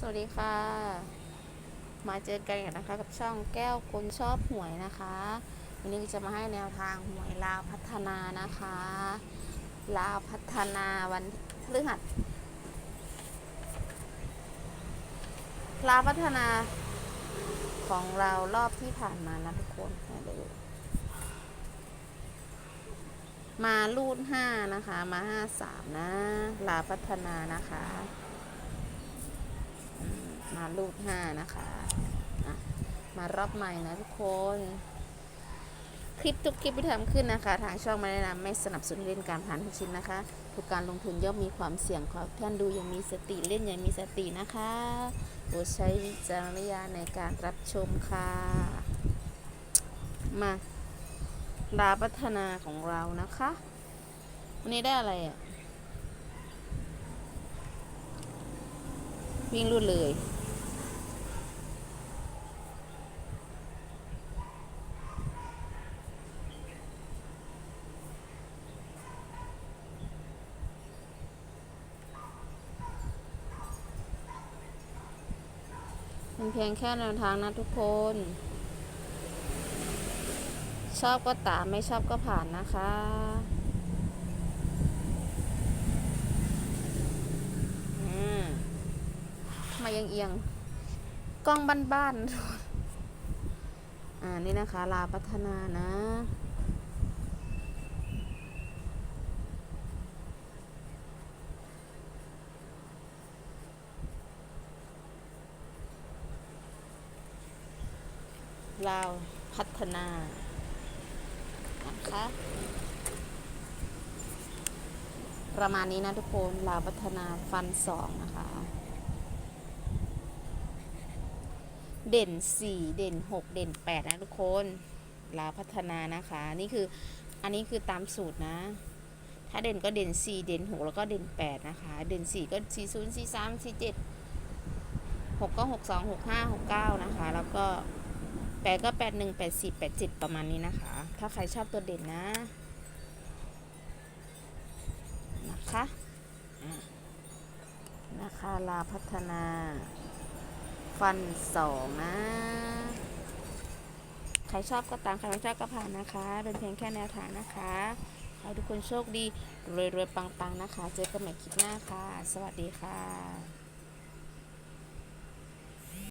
สวัสดีค่ะ มาเจอกันอีกนะคะ กับช่องแก้วคนชอบหวยนะคะ วันนี้จะมาให้แนวทางหวยลาวพัฒนานะคะ ลาวพัฒนาวันพฤหัสลาวพัฒนาของเรารอบที่ผ่านมานะทุกคนให้ดูมาลูดห้านะคะ มาห้าสามนะ ลาพัฒนานะคะ มาลูดห้านะคะมารอบใหม่นะทุกคน คลิปทุกคลิปที่ทำขึ้นนะคะ ทางช่องไม่แนะนำไม่สนับสนุนเล่นการพนันทุกชิ้นนะคะทุกการลงทุนย่อมมีความเสี่ยงขอท่านดูอยังมีสติเล่นอย่างมีสตินะคะโปรดใช้วิจารณญาณในการรับชมค่ะ มาลาพัฒนาของเรานะคะ วันนี้ได้อะไรอะ วิ่งรูดเลย เป็นเพียงแค่แนวทางนะทุกคน ชอบก็ตามไม่ชอบก็ผ่านนะคะอืมมายังเอียงกล้องบ้านๆอ่านี่นะคะ ลาพัฒนานะ ลาวพัฒนานะคะประมาณนี้นะทุกคนลาวพัฒนาฟันสองนะคะ เด่นสี่เด่นหกเด่นแปดนะทุกคนลาวพัฒนานะคะ นี่คืออันนี้คือตามสูตรนะ ถ้าเด่นก็เด่นสี่เด่นหกแล้วก็เด่นแปดนะคะ เด่นสี่ก็สี่ศูนย์สี่สามสี่เจ็ดหกก็หกสองหกห้าหกเก้านะคะ แล้วก็ แปดก็แปดหนึ่งแปดสี่แปดเจ็ดประมาณนี้นะคะ ถ้าใครชอบตัวเด่นนะ นะคะนะคะลาพัฒนา ฟันสองนะ ใครชอบก็ตาม ใครไม่ชอบก็ผ่านนะคะ เป็นเพียงแค่แนวทางนะคะขอให้ทุกคนโชคดี รวยๆ ปัง ๆ นะคะ เจอกันใหม่คลิปหน้าค่ะ สวัสดีค่ะ